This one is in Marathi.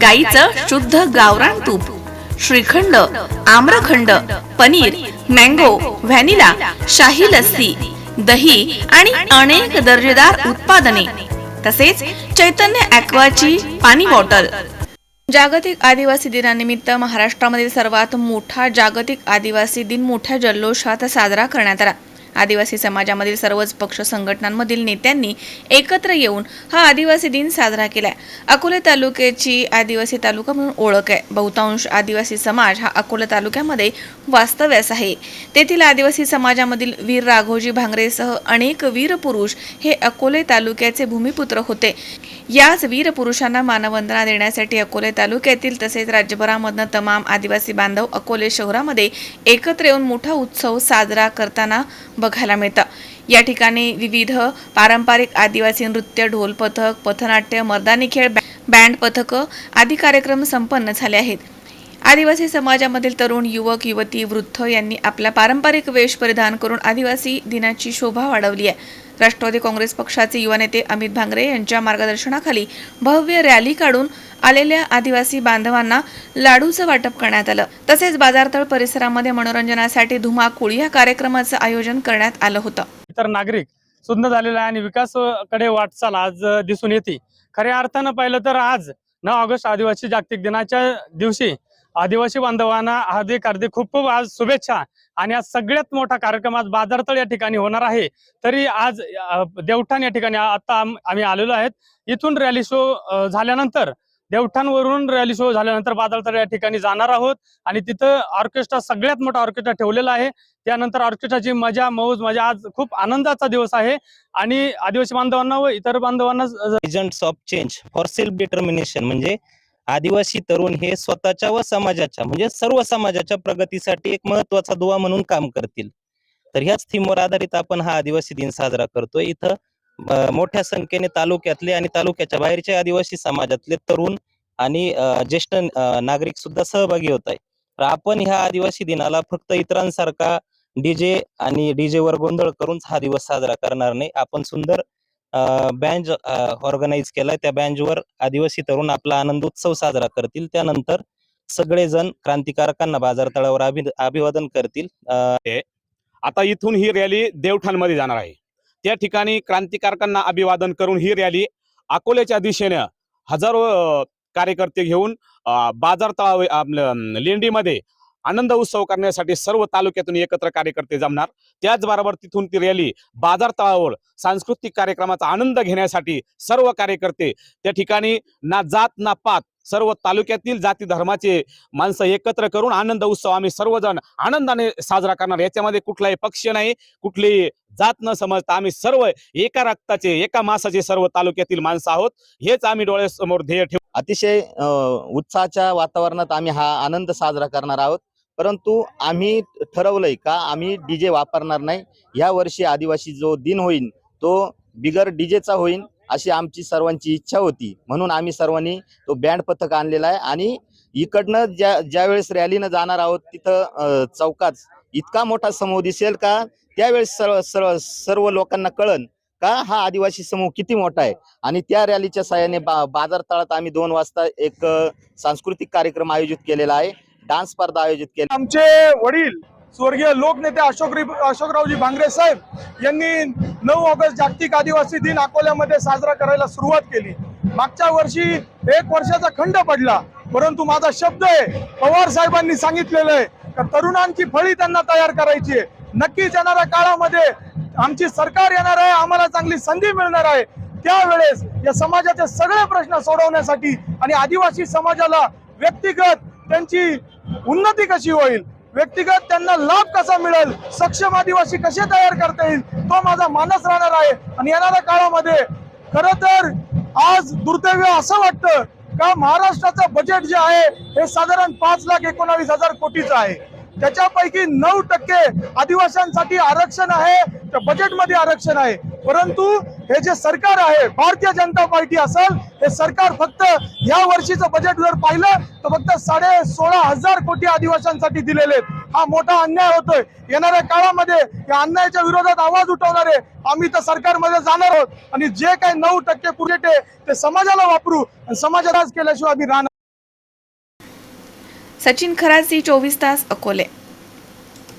गाईचं शुद्ध गावरान तूप श्रीखंड आम्रखंड पनीर मँगो व्हॅनिला शाही लस्सी दही आणि अनेक दर्जेदार उत्पादने तसेच चैतन्य ॲक्वाची पाणी बॉटल. जागतिक आदिवासी दिनानिमित्त महाराष्ट्रामधील सर्वात मोठा जागतिक आदिवासी दिन मोठ्या जल्लोषात साजरा करण्यात आला. आदिवासी समाजामधील सर्वच पक्ष संघटनांमधील नेत्यांनी एकत्र येऊन हा आदिवासी दिन साजरा केलाय. अकोले तालुक्याची आदिवासी तालुका म्हणून ओळख आहे. बहुतांश आदिवासी समाज हा अकोले तालुक्यामध्ये वास्तव्यास आहे. तेथील आदिवासी समाजामधील वीर राघोजी भांगरेसह अनेक वीर पुरुष हे अकोले तालुक्याचे भूमिपुत्र होते. याच वीर पुरुषांना मानवंदना देण्यासाठी अकोले तालुक्यातील तसेच राज्यभरामधनं तमाम आदिवासी बांधव अकोले शहरामध्ये एकत्र येऊन मोठा उत्सव साजरा करताना बघायला मिळतं. या ठिकाणी विविध पारंपरिक आदिवासी नृत्य ढोल पथक पथनाट्य मर्दानी खेळ बँड पथकं आदी कार्यक्रम संपन्न झाले आहेत. आदिवासी समाजामधील तरुण युवक युवती वृद्ध यांनी आपला पारंपरिक वेश परिधान करून आदिवासी दिनाची शोभा वाढवली आहे. राष्ट्रवादी काँग्रेस पक्षाचे युवा नेते अमित भांगरे यांच्या मार्गदर्शनाखाली भव्य रॅली काढून आलेल्या आदिवासी बांधवांना लाडूचं वाटप करण्यात आलं. तसेच बाजारतळ परिसरामध्ये मनोरंजनासाठी धुमाकूळ या कार्यक्रमाचं आयोजन करण्यात आलं होतं. इतर नागरिक सुंदर झालेला आहे आणि विकासाकडे वाटचाल आज दिसून येते. खऱ्या अर्थानं पाहिलं तर आज नऊ ऑगस्ट आदिवासी जागतिक दिनाच्या दिवशी आदिवासी बांधवांना हार्दिक हार्दिक खूप खूप आज शुभेच्छा आणि आज सगळ्यात मोठा कार्यक्रम आज बाजारतळ या ठिकाणी होणार आहे. तरी आज देवठाण या ठिकाणी आता आम्ही आलेलो आहेत. इथून रॅली शो झाल्यानंतर देवठाणवरून रॅली शो झाल्यानंतर बाजारतळ या ठिकाणी जाणार आहोत. आणि तिथं ऑर्केस्ट्रा सगळ्यात मोठा ऑर्केस्ट्रा ठेवलेला आहे. त्यानंतर ऑर्केस्ट्राची मजा मौज मजा आज खूप आनंदाचा दिवस आहे. आणि आदिवासी बांधवांना व इतर बांधवांना agents of change for self determination म्हणजे आदिवासी तरुण हे स्वतःच्या व समाजाच्या म्हणजे सर्व समाजाच्या प्रगतीसाठी एक महत्त्वाचा दुवा म्हणून काम करतील. तर ह्याच थीमवर आधारित आपण हा आदिवासी दिन साजरा करतोय. इथं मोठ्या संख्येने तालुक्यातले आणि तालुक्याच्या बाहेरच्या आदिवासी समाजातले तरुण आणि ज्येष्ठ नागरिक सुद्धा सहभागी होत आहे तर आपण ह्या आदिवासी दिनाला फक्त इतरांसारखा डीजे आणि डीजे वर गोंधळ करून हा दिवस साजरा करणार नाही. आपण सुंदर बँज ऑर्गनाईज केलाय. त्या बँजवर आदिवासी तरुण आपला आनंद उत्सव साजरा करतील. त्यानंतर सगळेजण क्रांतिकारकांना बाजारतळावर अभि अभिवादन करतील. आता इथून ही रॅली देवठाणमध्ये जाणार आहे. त्या ठिकाणी क्रांतिकारकांना अभिवादन करून ही रॅली अकोल्याच्या दिशेने हजारो कार्यकर्ते घेऊन अ, बाजार तळाव लेंडीमध्ये आनंद उत्सव करण्यासाठी सर्व तालुक्यातून एकत्र कार्यकर्ते जमणार. त्याचबरोबर तिथून ती रॅली बाजार तळावर सांस्कृतिक कार्यक्रमाचा आनंद घेण्यासाठी सर्व कार्यकर्ते त्या ठिकाणी ना जात ना पात सर्व तालुक्यातील जाती धर्माचे माणसं एकत्र करून आनंद उत्सव आम्ही सर्वजण आनंदाने साजरा करणार. याच्यामध्ये कुठलाही पक्ष नाही कुठली जात न समजता आम्ही सर्व एका रक्ताचे एका मासाचे सर्व तालुक्यातील माणसं आहोत. हेच आम्ही डोळ्यासमोर ध्येय ठेवू अतिशय उत्साहाच्या वातावरणात आम्ही हा आनंद साजरा करणार आहोत. परंतु आम्ही ठरवलंय का आम्ही डीजे वापरणार नाही. या वर्षी आदिवासी जो दिन होईल तो बिगर डीजेचा होईल अशी आमची सर्वांची इच्छा होती. म्हणून आम्ही सर्वांनी तो बँड पथक आणलेला आहे आणि इकडनं ज्या ज्यावेळेस रॅलीनं जाणार आहोत तिथं चौकाच चौकात इतका मोठा समूह दिसेल का? त्यावेळेस सर्व सर्व सर्व लोकांना कळन का हा आदिवासी समूह किती मोठा आहे? आणि त्या रॅलीच्या साह्याने बा बाजार तळात आम्ही दोन वाजता एक सांस्कृतिक कार्यक्रम आयोजित केलेला आहे. डान्स स्पर्धा आयोजित केली. आमचे वडील स्वर्गीय लोकनेते अशोक अशोकरावजी भांगरे साहेब यांनी नऊ ऑगस्ट जागतिक आदिवासी दिन अकोल्यामध्ये साजरा करायला सुरुवात केली. मागच्या वर्षी एक वर्षाचा खंड पडला परंतु माझा शब्द आहे पवार साहेबांनी सांगितलेलं आहे का तरुणांची फळी त्यांना तयार करायची आहे. नक्कीच येणाऱ्या काळामध्ये आमची सरकार येणार आहे आम्हाला चांगली संधी मिळणार आहे. त्यावेळेस या समाजाचे सगळे प्रश्न सोडवण्यासाठी आणि आदिवासी समाजाला व्यक्तिगत त्यांची उन्नती कशी होईल? व्यक्तिगत त्यांना लाभ कसा मिळेल? सक्षम आदिवासी कसे तयार करता येईल? तो माझा मानस राहणार आहे. आणि येणाऱ्या काळामध्ये खर तर आज दुर्दैव असं वाटतं का महाराष्ट्राचं बजेट जे आहे हे साधारण पाच लाख एकोणावीस हजार कोटीचं आहे. त्याच्यापैकी नऊ टक्के आदिवासींसाठी आरक्षण आहे. तर बजेटमध्ये आरक्षण आहे. परंतु हे जे सरकार आहे भारतीय जनता पार्टी असेल हे सरकार फक्त या वर्षीचं बजेट जर पाहिलं तर फक्त साडे सोळा हजार कोटी आदिवासींसाठी दिलेले हा मोठा अन्याय होतोय. येणाऱ्या काळामध्ये या अन्यायाच्या विरोधात आवाज उठवणारे आम्ही तर सरकारमध्ये जाणार आहोत. आणि जे काही नऊ टक्के पुरेट आहे ते समाजाला वापरू आणि समाजालाच केल्याशिवाय आम्ही राहणार सचिन खराजी चोवीस तास अकोले.